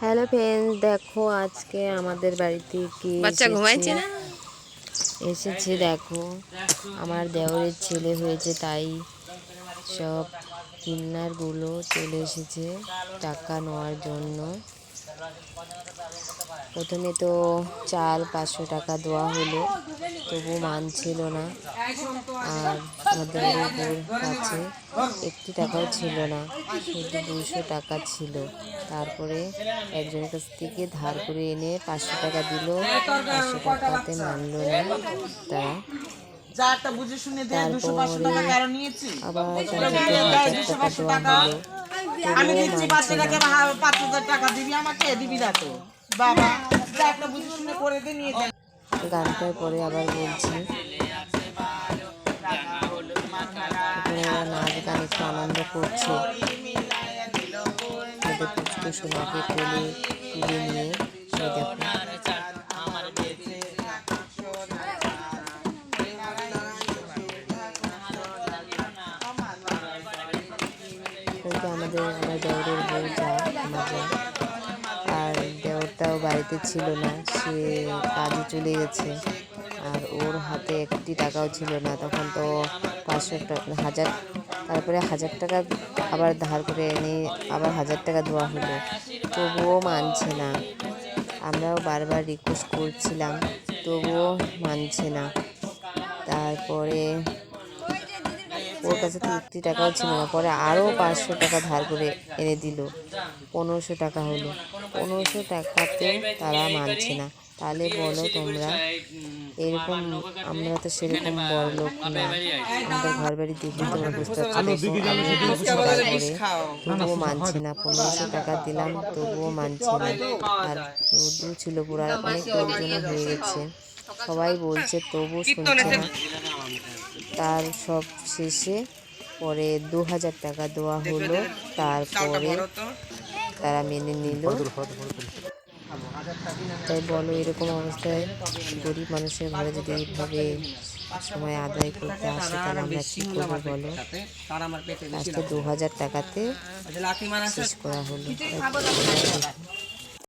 Hello friends দেখো আজকে আমাদের বাড়িতে কি বাচ্চা ঘুমাইছে না? এসেছে দেখো। আমার দেওরের ছেলে হয়েছে তাই সব কিন্নারগুলো চলে এসেছে টাকা নেওয়ার জন্য। প্রথমে তো চাল পাঁচশো টাকা দেওয়া হলো তবু মানছিল না। আর কাছে একটি টাকাও ছিল না শুধু দুশো টাকা ছিল। তারপরে একজনের কাছ থেকে ধার করে এনে পাঁচশো টাকা দিল পাঁচশো টাকাতে মানলো না আমি দিচ্ছি পাঁচ হাজার টাকা দিবি আমাকে? দিবি তো। বাবা গানটার পরে আবার বলছি আনন্দ করছে। তুলে নিয়ে আমাদের আর বাড়িতে ছিল না, সে কাজে চলে গেছে। আর ওর হাতে একটি টাকাও ছিল না, তখন তো পাঁচশো হাজার তারপরে হাজার টাকা আবার ধার করে এনে আবার হাজার টাকা দেওয়া হলো। তবুও মানছে না। আমরাও বারবার রিকোয়েস্ট করছিলাম, তবুও মানছে না। তারপরে ওর কাছে তো একটি টাকাও ছিল না। পরে আরও পাঁচশো টাকা ধার করে এনে দিল। পনেরোশো টাকা হলো। পনেরোশো টাকাতেও তারা মানছে না। তাহলে বলো তোমরা এরকম আমরা তো সেরকম বড় লোক না। আমাদের ঘর বাড়ি দেখলে তোমরা বুঝতে দেখো তবুও মানছে না। পনেরোশো টাকা দিলাম তবুও মানছে না। আর রোদ্দু ছিল পুরো অনেক লোকজন হয়ে গেছে। সবাই বলছে তবু শুনছে না। তার সব শেষে পরে দু হাজার টাকা দেওয়া হলো। তারপরে তারা মেনে নিল। তাই বলো এরকম অবস্থায় গরিব মানুষের ঘরে যদি এইভাবে সময় আদায় করতে আসে তাহলে আমরা কী করব বলো? লাস্টে দু হাজার টাকাতে শেষ করা হলো।